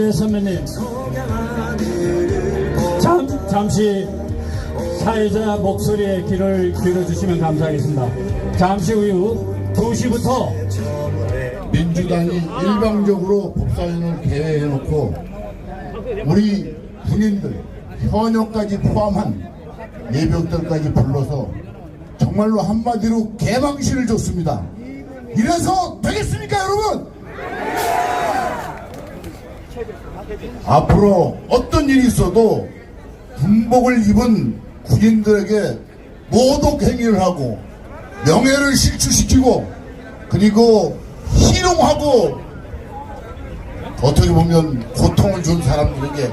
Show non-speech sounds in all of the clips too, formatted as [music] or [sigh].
해병대 선배님 잠, 잠시 사회자 목소리에 귀를 기울여주시면 감사하겠습니다 잠시 후 2시부터 민주당이 일방적으로 법사위원을 개회해놓고 우리 군인들 현역까지 포함한 예병들까지 불러서 정말로 한마디로 개방신을 줬습니다. 이래서 되겠습니까 여러분? 앞으로 어떤 일이 있어도 군복을 입은 군인들에게 모독 행위를 하고 명예를 실추시키고 그리고 희롱하고 어떻게 보면 고통을 준 사람들에게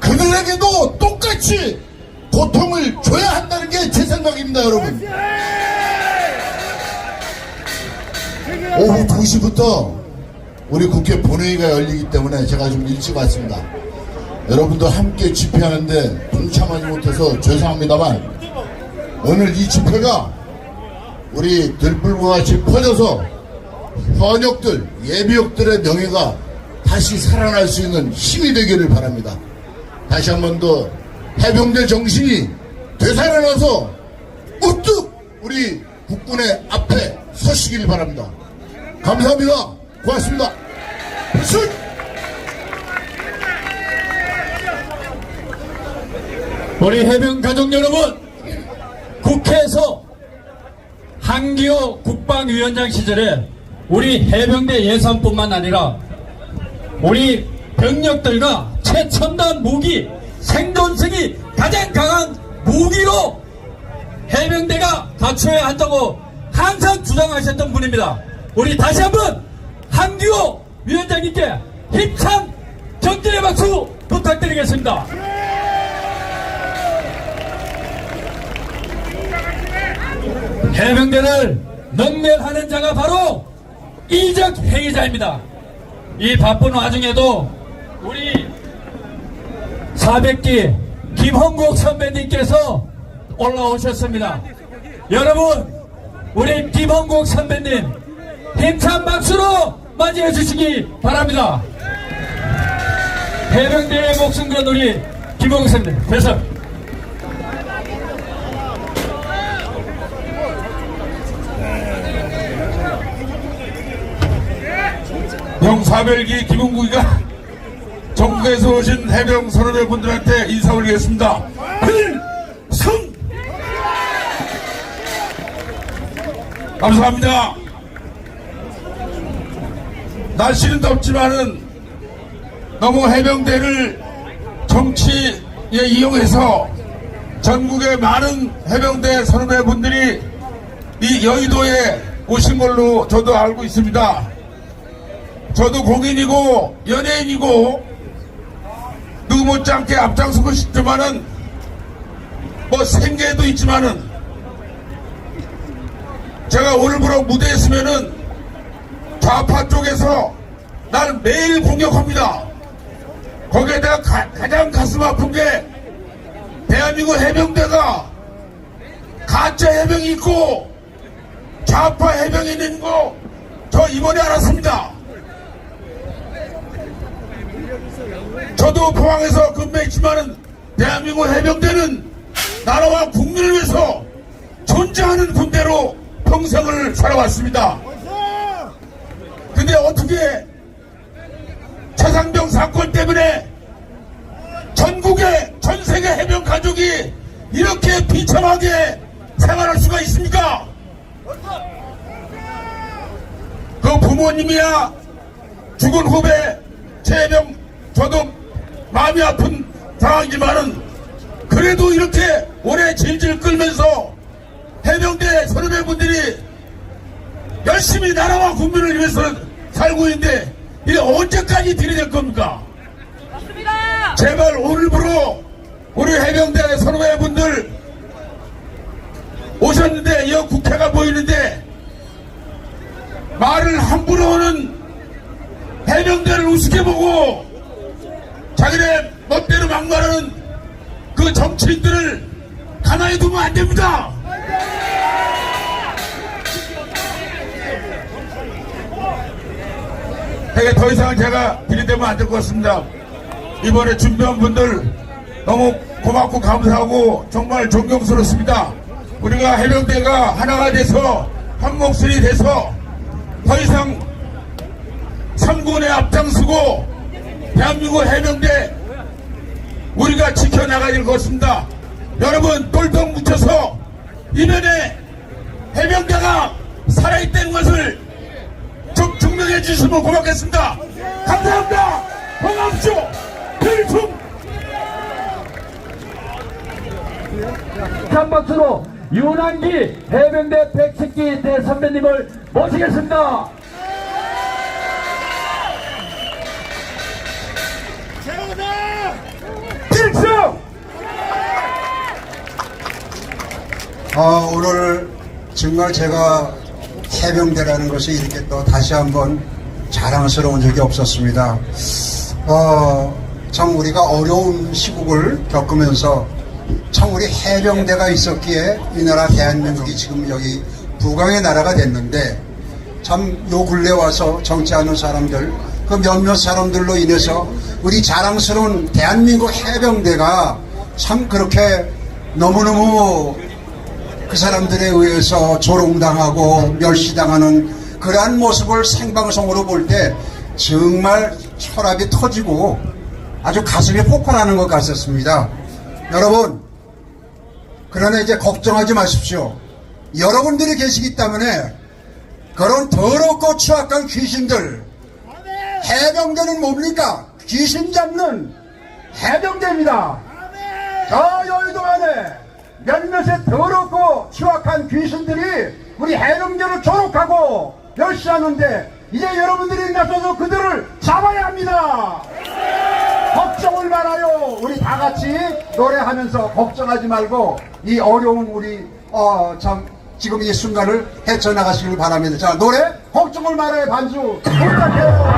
그들에게도 똑같이 고통을 줘야 한다는 게 제 생각입니다 여러분. 오후 2시부터 우리 국회 본회의가 열리기 때문에 제가 좀 일찍 왔습니다 여러분도 함께 집회하는데 동참하지 못해서 죄송합니다만 오늘 이 집회가 우리 들불과 같이 퍼져서 현역들, 예비역들의 명예가 다시 살아날 수 있는 힘이 되기를 바랍니다. 다시 한 번 더 해병대 정신이 되살아나서 우뚝 우리 국군의 앞에 서시길 바랍니다. 감사합니다. 고맙습니다. 필수! 우리 해병 가족 여러분 국회에서 한기호 국방위원장 시절에 우리 해병대 예산뿐만 아니라 우리 병력들과 최첨단 무기 생존성이 가장 강한 무기로 해병대가 갖춰야 한다고 항상 주장하셨던 분입니다. 우리 다시 한번 한기호 위원장님께 힘찬 정진의 박수 부탁드리겠습니다. 해병대를 능멸하는 자가 바로 이적 행위자입니다. 이 바쁜 와중에도 우리 400기 김홍국 선배님께서 올라오셨습니다. 여러분, 우리 김홍국 선배님 힘찬 박수로 맞이해 주시기 바랍니다. 해병대의 목숨 건 우리 김홍국 선배님, 대선. 병사별기 김은국이가 전국에서 오신 해병 선후배 분들한테 인사 올리겠습니다. 감사합니다. 날씨는 덥지만은 너무 해병대를 정치에 이용해서 전국의 많은 해병대 선후배 분들이 이 여의도에 오신 걸로 저도 알고 있습니다. 저도 공인이고 연예인이고 누구 못지않게 앞장서고 싶지만은 뭐 생계도 있지만은 제가 오늘부로 무대에 서면은 좌파 쪽에서 날 매일 공격합니다. 거기에 내가 가, 가 장 가슴 아픈 게 대한민국 해병대가 가짜 해병이 있고 좌파 해병이 있는 거 저 이번에 알았습니다. 저도 포항에서 근무했지만은 대한민국 해병대는 나라와 국민을 위해서 존재하는 군대로 평생을 살아왔습니다. 근데 어떻게 최상병 사건 때문에 전국의 전 세계 해병 가족이 이렇게 비참하게 생활할 수가 있습니까? 그 부모님이야 죽은 후배 최병 저도 마음이 아픈 상황이지만은 그래도 이렇게 오래 질질 끌면서 해병대 선후배분들이 열심히 나라와 국민을 위해서 살고 있는데 이게 언제까지 들이댈 겁니까? 제발 오늘부로 우리 해병대 선후배 분들 오셨는데 이 국회가 보이는데 말을 함부로는 해병대를 우습게 보고 자기네 멋대로 막말하는 그 정치인들을 가만히 두면 안 됩니다. 되게 더 이상은 제가 들이대면 안 될 것 같습니다. 이번에 준비한 분들 너무 고맙고 감사하고 정말 존경스럽습니다. 우리가 해병대가 하나가 돼서 한 목소리 돼서 더 이상 삼군에 앞장서고 대한민국 해병대 우리가 지켜나가야 될 것입니다. 여러분 똘똘 뭉쳐서 이번에 해병대가 살아있다는 것을 좀 증명해 주시면 고맙겠습니다. 감사합니다. 고맙쇼. 필충. 한 박수로 윤한기 해병대 백식기 대 선배님을 모시겠습니다. 필승! 어, 오늘 정말 제가 해병대라는 것이 이렇게 또 다시 한번 자랑스러운 적이 없었습니다. 어, 참 우리가 어려운 시국을 겪으면서 참 우리 해병대가 있었기에 이 나라 대한민국이 지금 여기 부강의 나라가 됐는데 참 요 근래 와서 정치하는 사람들 그 몇몇 사람들로 인해서 우리 자랑스러운 대한민국 해병대가 참 그렇게 너무너무 그 사람들에 의해서 조롱당하고 멸시당하는 그러한 모습을 생방송으로 볼 때 정말 혈압이 터지고 아주 가슴이 폭발하는 것 같았습니다. 여러분, 그러나 이제 걱정하지 마십시오. 여러분들이 계시기 때문에 그런 더럽고 추악한 귀신들, 해병대는 뭡니까? 귀신 잡는 해병대입니다. 저 여의도 안에 몇몇의 더럽고 추악한 귀신들이 우리 해병대를 조롱하고 멸시하는데 이제 여러분들이 나서서 그들을 잡아야 합니다. 걱정을 말아요. 우리 다 같이 노래하면서 걱정하지 말고 이 어려운 우리 어 참 지금 이 순간을 헤쳐나가시길 바랍니다. 자 노래 걱정을 말아요 반주 부탁해요.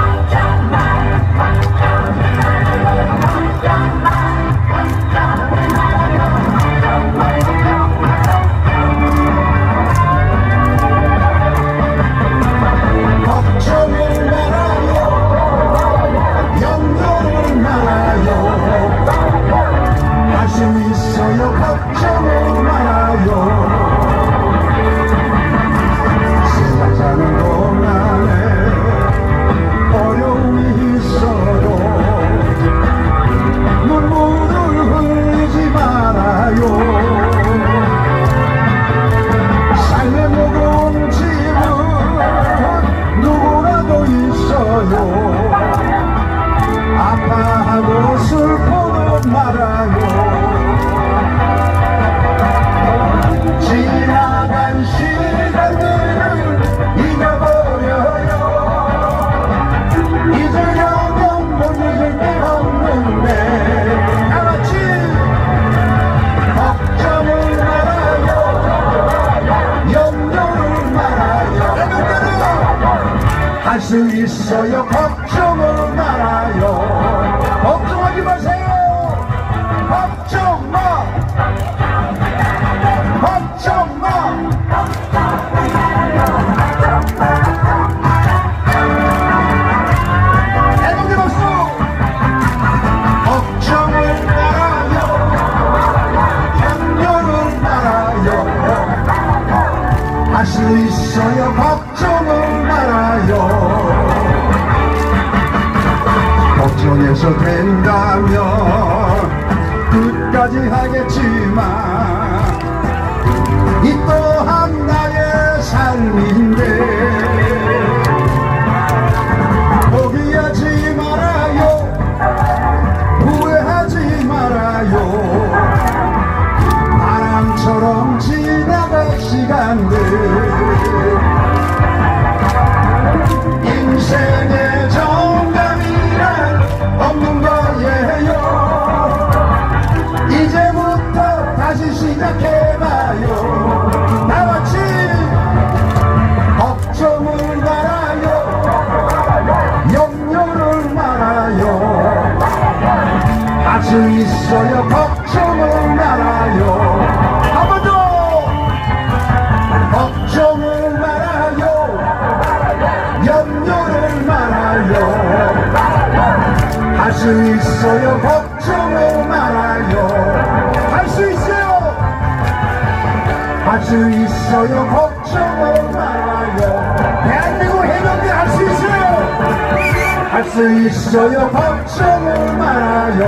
있어요 걱정은 말아요.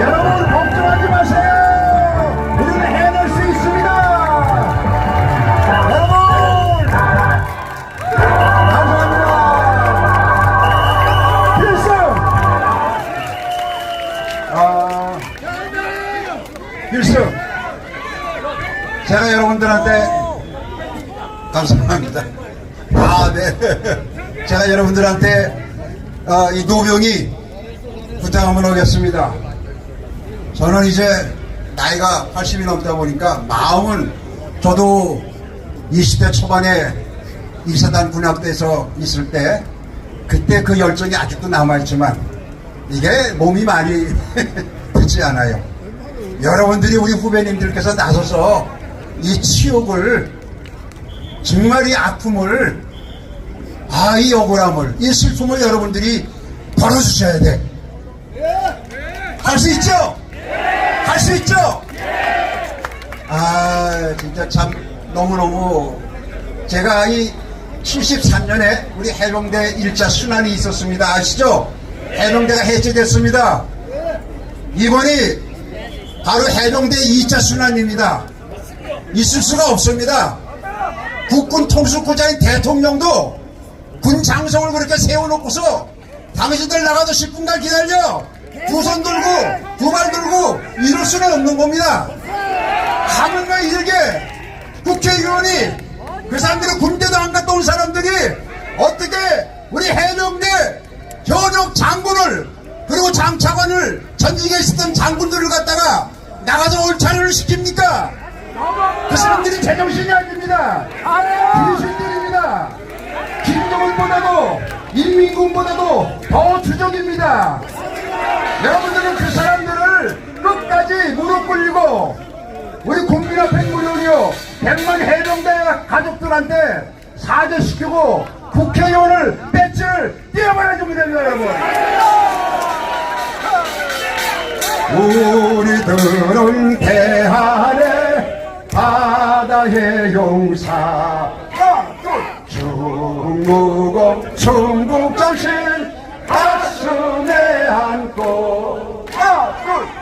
여러분 걱정하지 마세요. 우리는 해낼 수 있습니다. 여러분! 감사합니다. 필승! 아 필승! 제가 여러분들한테 감사합니다. 아, 네. 제가 여러분들한테 어, 이 노병이 부탁 한번 하겠습니다. 저는 이제 나이가 80이 넘다 보니까 마음은 저도 20대 초반에 이사단 군악대에서 있을 때 그때 그 열정이 아직도 남아있지만 이게 몸이 많이 [laughs] 듣지 않아요. 여러분들이 우리 후배님들께서 나서서 이 치욕을 정말 이 아픔을 아 이 억울함을 이 슬픔을 여러분들이 벌어주셔야 돼. 할 수 있죠? 할 수 있죠? 아 진짜 참 너무너무 제가 이 73년에 우리 해병대 일자 순환이 있었습니다. 아시죠? 해병대가 해체됐습니다. 이번이 바로 해병대 2차 순환입니다. 있을 수가 없습니다. 국군 통수부장인 대통령도 군 장성을 그렇게 세워놓고서 당신들 나가도 10분간 기다려 두 손 들고 두 발 들고 이럴 수는 없는 겁니다. 하물며 이렇게 국회의원이 그 사람들이 군대도 안 갔다 온 사람들이 어떻게 우리 해병대 현역 장군을 그리고 장차관을 전직에 있었던 장군들을 갖다가 나가서 올차를 시킵니까? 그 사람들이 제정신이 아닙니다. 김정은보다도 인민군보다도 더 주적입니다. 여러분들은 그 사람들을 끝까지 무릎 꿇리고 우리 국민 앞에 무료요 백만 해병대 가족들한테 사죄시키고 국회의원을 배치를 띄어버려 주면 됩니다 여러분 우리들은 대한의 바다의 용사 중무공 중국정신 가슴에 안고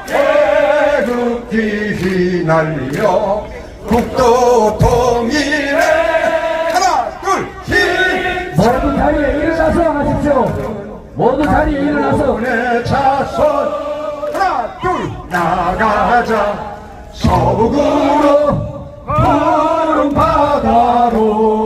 태극기 휘날려 국도 통일에 하나 둘힘 모두 자리에 일어나서 하십시오. 모두 자리에 일어나서. 손에 자손 하나 둘 나가자. 서북으로 푸른 바다로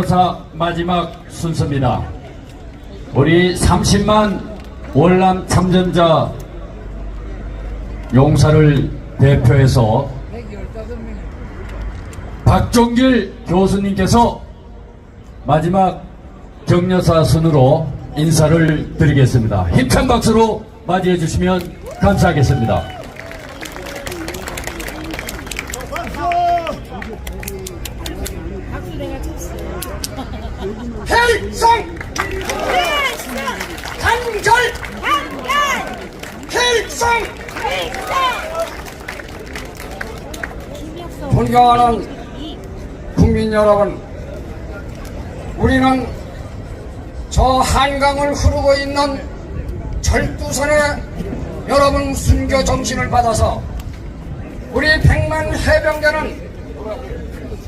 경력사 마지막 순서입니다. 우리 30만 월남 참전자 용사를 대표해서 박종길 교수님께서 마지막 격려사 순으로 인사를 드리겠습니다. 힘찬 박수로 맞이해 주시면 감사하겠습니다. 필성! 단결! 필성! 존경하는 국민 여러분 우리는 저 한강을 흐르고 있는 절두선의 여러분 순교 정신을 받아서 우리 백만 해병대는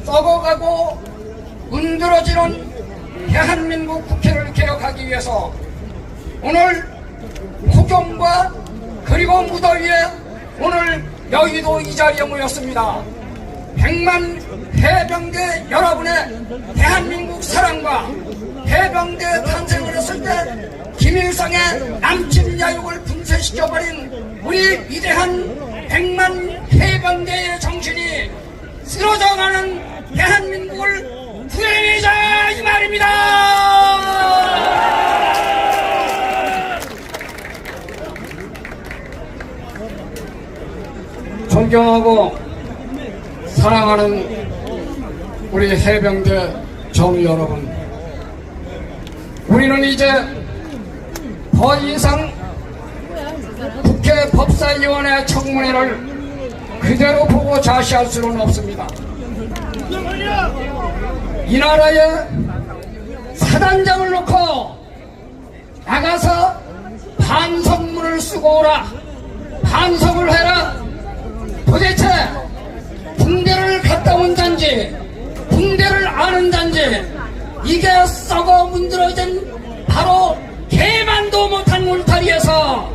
썩어가고 문드러지는 대한민국 국회를 개혁하기 위해서 오늘 폭염과 그리고 무더위에 오늘 여의도 이 자리에 모였습니다. 백만 해병대 여러분의 대한민국 사랑과 해병대 탄생을 했을 때 김일성의 남친 야욕을 분쇄시켜버린 우리 위대한 백만 해병대의 정신이 쓰러져가는 대한민국을 구해내자 이 말입니다. 존경하고 사랑하는 우리 해병대 정 여러분, 우리는 이제 더 이상 국회 법사위원회 청문회를 그대로 보고 자시할 수는 없습니다. 이 나라에 사단장을 놓고 나가서 반성문을 쓰고 오라. 반성을 해라. 도대체 붕대를 갔다 온 잔지 붕대를 아는 잔지 이게 썩어 문드러진 바로 개만도 못한 울타리에서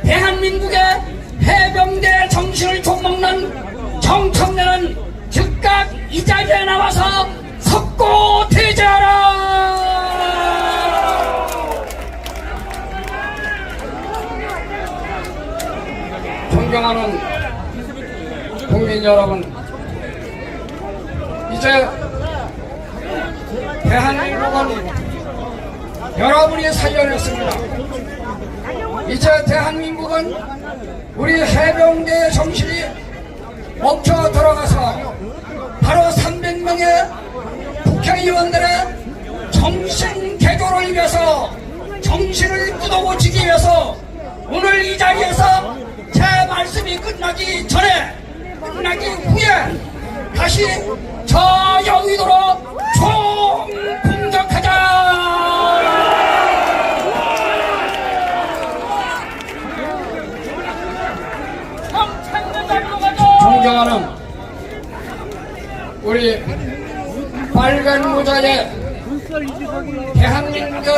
대한민국의 해병대 정신을 좀먹는 정청래는 즉각 이 자리에 나와서 석고 퇴제하라! 존경하는 국민 여러분 이제 대한민국은 여러분이 살려냈습니다. 이제 대한민국은 우리 해병대의 정신이 먹혀 들어가서 바로 300명의 국회의원들의 정신 개조를 위해서 정신을 뜯어고치기 위해서 오늘 이 자리에서 제 말씀이 끝나기 전에 끝나기 후에 다시 저 여의도로 총 공격하자! 존경하는 우리 빨간 모자의 대한민국의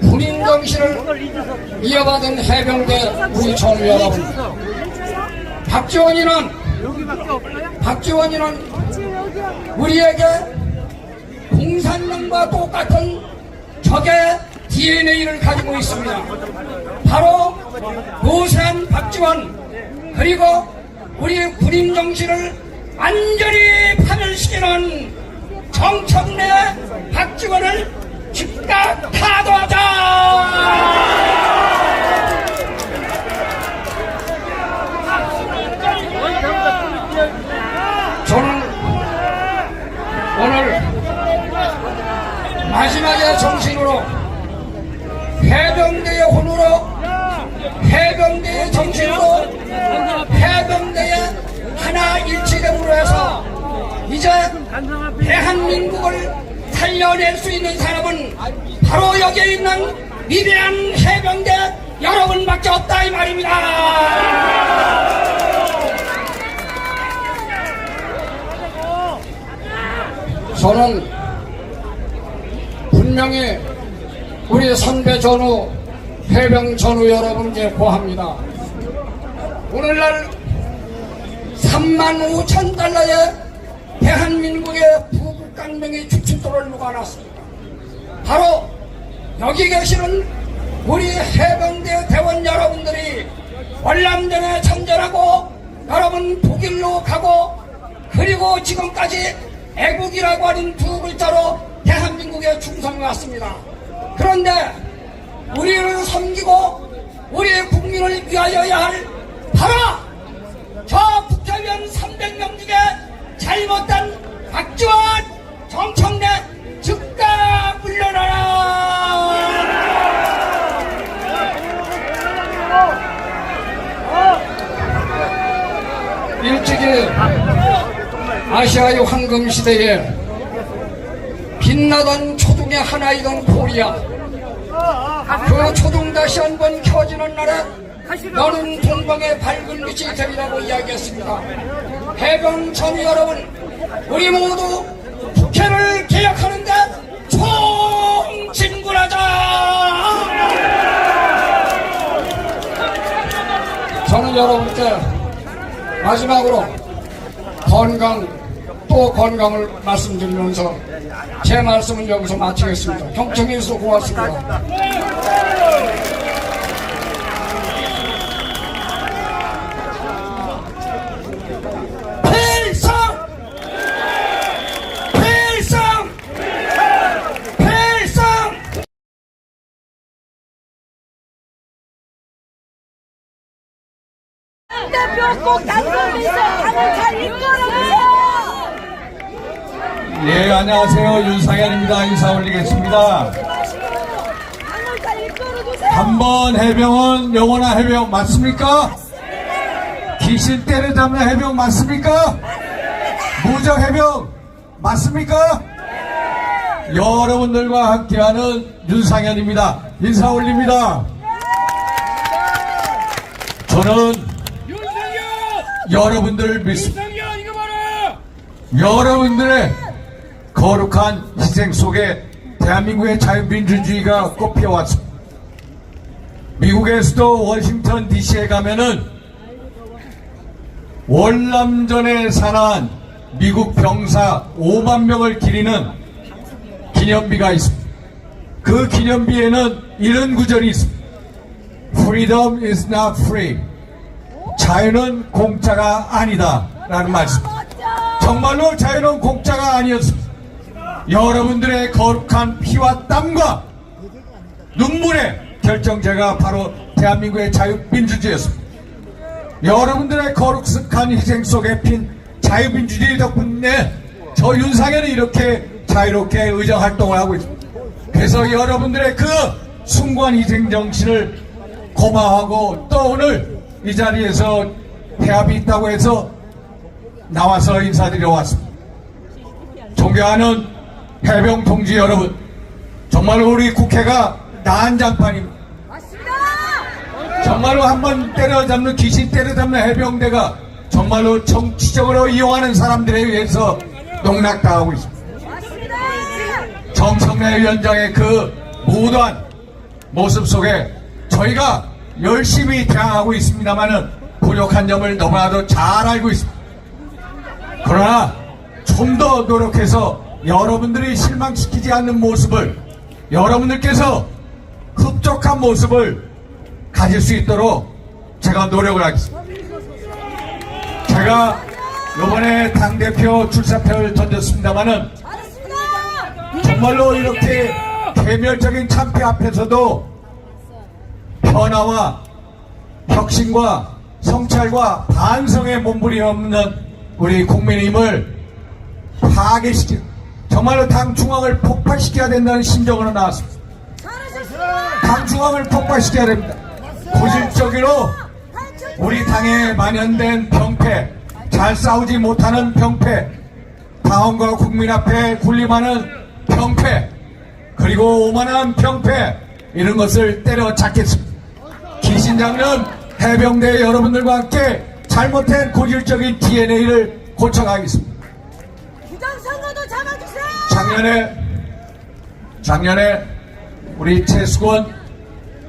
군인 정신을 이어받은 해병대 우리 전우 여러분 박지원이는 박지원이는 우리에게 공산당과 똑같은 적의 DNA를 가지고 있습니다. 바로 노세한 박지원 그리고 우리 군인 정신을 완전히 파멸시키는 정청래 박지원을 즉각 타도하자! 저는 오늘 마지막의 정신으로 해병대의 혼으로 해병대의 정신으로 해병대의 하나 일치됨으로 해서 이제 대한민국을 살려낼 수 있는 사람은 바로 여기에 있는 위대한 해병대 여러분밖에 없다 이 말입니다. 저는 분명히 우리 선배 전우, 해병 전우 여러분께 고합니다. 오늘날 3만 5천 달러의 대한민국의 부국강명의 주춧돌을 놓아놨습니다. 바로 여기 계시는 우리 해병대 대원 여러분들이 월남전에 참전하고 여러분 독일로 가고 그리고 지금까지 애국이라고 하는 두 글자로 대한민국에 충성해 왔습니다. 그런데 우리를 섬기고 우리 국민을 아시아의 황금 시대에 빛나던 초등의 하나이던 코리아 그 초등 다시 한번 켜지는 날에 너는 동방의 밝은 빛이 되리라고 이야기했습니다. 해병 전 여러분, 우리 모두 국회를 개혁하는데 총진군하자! 저는 여러분께 마지막으로 건강 또 건강을 말씀드리면서 제 말씀은 여기서 마치겠습니다. 경청해 주셔서 고맙습니다. 대표 꼭 당선돼서 당을 잘 이끌어주세요. 예, 안녕하세요. 윤상현입니다. 인사 올리겠습니다. 한번 해병은 영원한 해병 맞습니까? 귀신 때려잡는 해병 맞습니까? 무적 해병 맞습니까? 여러분들과 함께하는 윤상현입니다. 인사 올립니다. 저는 여러분들을 믿습니다. 여러분들의 거룩한 희생 속에 대한민국의 자유민주주의가 꽃피어왔습니다. 미국의 수도 워싱턴 DC에 가면은 월남전에 사망한 미국 병사 5만 명을 기리는 기념비가 있습니다. 그 기념비에는 이런 구절이 있습니다. Freedom is not free. 자유는 공짜가 아니다. 라는 말씀. 정말로 자유는 공짜가 아니었습니다. 여러분들의 거룩한 피와 땀과 눈물의 결정제가 바로 대한민국의 자유민주주의였습니다. 여러분들의 거룩한 희생 속에 핀 자유민주주의 덕분에 저 윤상현은 이렇게 자유롭게 의정 활동을 하고 있습니다. 그래서 여러분들의 그 숭고한 희생 정신을 고마워하고 또 오늘 이 자리에서 태압이 있다고 해서 나와서 인사드려 왔습니다. 존경하는 해병 동지 여러분, 정말 우리 국회가 난장판입니다. 정말로 한 번 때려잡는 귀신 때려잡는 해병대가 정말로 정치적으로 이용하는 사람들에 의해서 농락당하고 있습니다. 정청래 위원장의 그 무도한 모습 속에 저희가 열심히 대항하고 있습니다만은 부족한 점을 너무나도 잘 알고 있습니다. 그러나 좀 더 노력해서 여러분들이 실망시키지 않는 모습을 여러분들께서 흡족한 모습을 가질 수 있도록 제가 노력을 하겠습니다. 제가 이번에 당대표 출사표를 던졌습니다만은 정말로 이렇게 개멸적인 참패 앞에서도 변화와 혁신과 성찰과 반성에 몸부림없는 우리 국민임을 파괴시키 정말로 당 중앙을 폭발시켜야 된다는 심정으로 나왔습니다. 당 중앙을 폭발시켜야 됩니다. 고질적으로 우리 당에 만연된 병폐, 잘 싸우지 못하는 병폐, 당원과 국민 앞에 군림하는 병폐, 그리고 오만한 병폐, 이런 것을 때려잡겠습니다. 기신 장은 해병대 여러분들과 함께 잘못된 고질적인 DNA를 고쳐가겠습니다. 작년에, 작년에 우리 최수건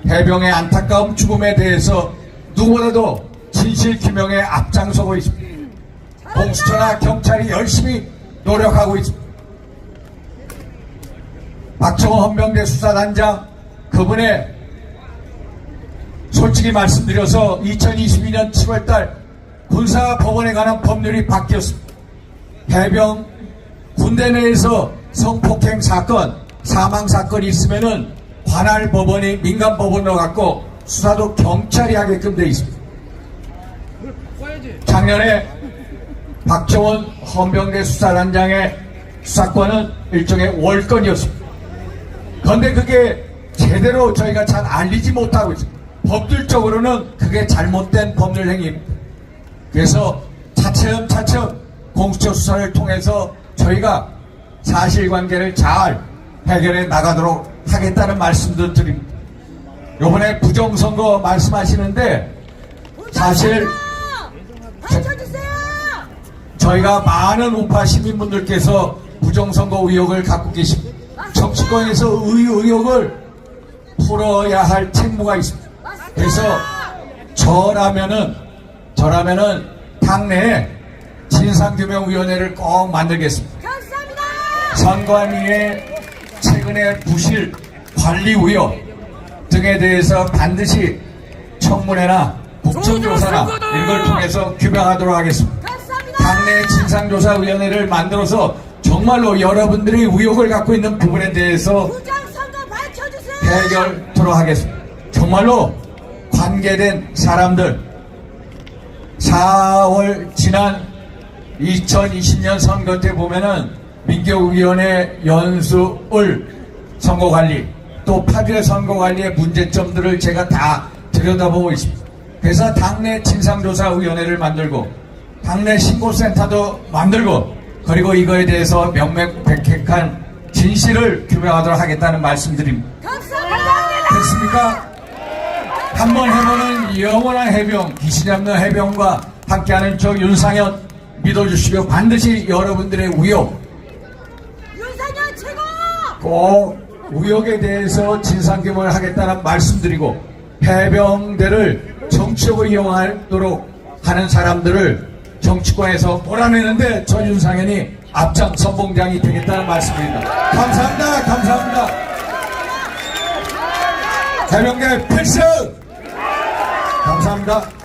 해병의 안타까운 죽음에 대해서 누구보다도 진실 규명에 앞장서고 있습니다. 공수처나 경찰이 열심히 노력하고 있습니다. 박정호 헌병대 수사단장 그분의 솔직히 말씀드려서 2022년 7월달 군사법원에 관한 법률이 바뀌었습니다. 해병 군대 내에서 성폭행 사건, 사망 사건이 있으면은 관할 법원이 민간 법원으로 갖고 수사도 경찰이 하게끔 되어 있습니다. 작년에 박정원 헌병대 수사단장의 수사권은 일종의 월권이었습니다. 그런데 그게 제대로 저희가 잘 알리지 못하고 있습니다. 법률적으로는 그게 잘못된 법률 행위입니다. 그래서 차츰 차츰 공수처 수사를 통해서 저희가 사실관계를 잘 해결해 나가도록 하겠다는 말씀도 드립니다. 요번에 부정선거 말씀하시는데 사실 밝혀주세요. 저희가 많은 우파 시민분들께서 부정선거 의혹을 갖고 계십니다. 정치권에서 의 의혹을 풀어야 할 책무가 있습니다. 그래서 저라면은 저라면은 당내에 진상규명위원회를 꼭 만들겠습니다. 선관위의 최근의 부실 관리 의혹 등에 대해서 반드시 청문회나 국정조사나 이런 걸 통해서 규명하도록 하겠습니다. 당내 진상조사위원회를 만들어서 정말로 여러분들이 의혹을 갖고 있는 부분에 대해서. 해결토록 하겠습니다. 정말로 관계된 사람들 4월 지난 2020년 선거 때 보면은 민격위원회 연수을 선거관리 또8.15 선거관리의 문제점들을 제가 다 들여다보고 있습니다. 그래서 당내 진상조사위원회를 만들고 당내 신고센터도 만들고 그리고 이거에 대해서 명명백백한 진실을 규명하도록 하겠다는 말씀드립니다. 됐습니까? 한번 해보는 영원한 해병, 잡는 해병과 함께하는 저 윤상현 믿어주시고 반드시 여러분들의 최고! 꼭 우욕에 대해서 진상규명을 하겠다는 말씀드리고 해병대를 정치적으로 이용하도록 하는 사람들을 정치권에서 몰아내는데 저 윤상현이 앞장 선봉장이 되겠다는 말씀입니다. 감사합니다. 감사합니다. 해병대 필승! 감사합니다.